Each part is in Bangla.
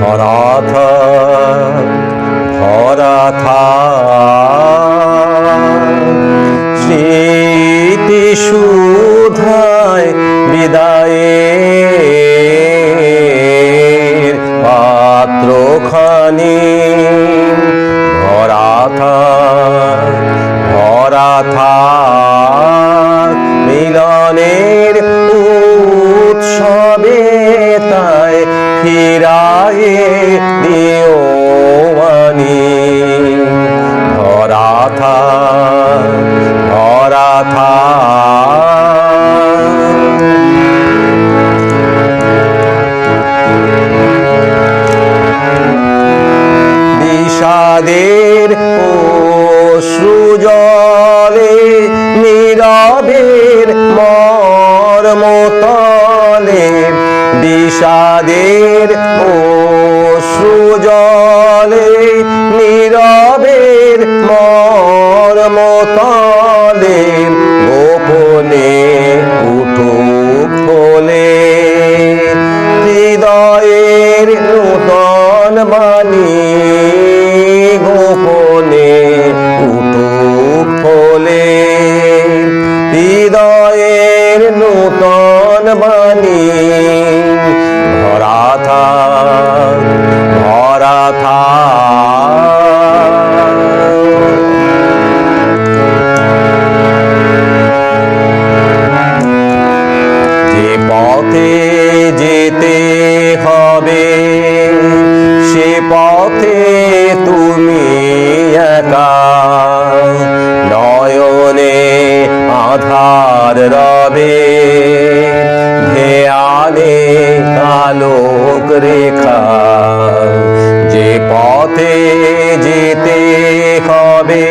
ভরা থাক স্মৃতি সুধায় বিদায়ের পাত্রখানি। ভরা থাক মিলনের দিও মানি ভরা থাক ভরা থাক বিষাদের ও জলে বিষাদের অশ্রু জলে নীরবের মর্মতলে, গোপনে উঠুক ফলে হৃদয়ের নূতন বাণী গোপনে উঠুক ফলে হৃদয়ের নূতন বাণী ভরা থাক যে পথে যেতে হবে সে পথে তুমি একা। পথে যেতে হবে,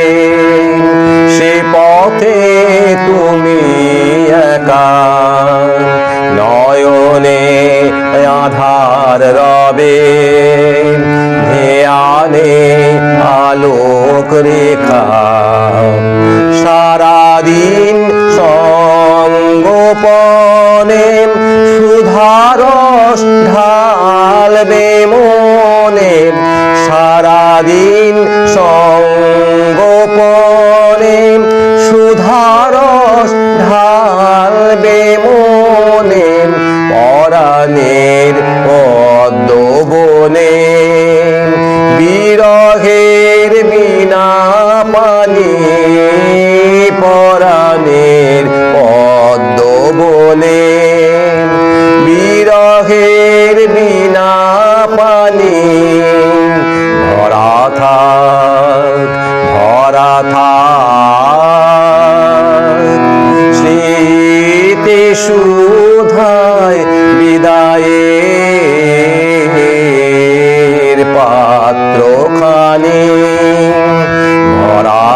সে পথে তুমি একা। নয়নে আধার রবে, ধ্যানে আলোক রেখা। সারাদিন সঙ্গোপনে সুধারস ঢালবে মনে। সারাদিন সঙ্গোপনে সুধারস ঢালবে মনে পরাণের পদ্ম বনে বিরহের বিনা পানি পরাণের পদ্ম বনে বিরহের বিনা পানি ভরা থাক ভরা থাক স্মৃতি সুধায় বিদায়ের পাত্রখানি ভরা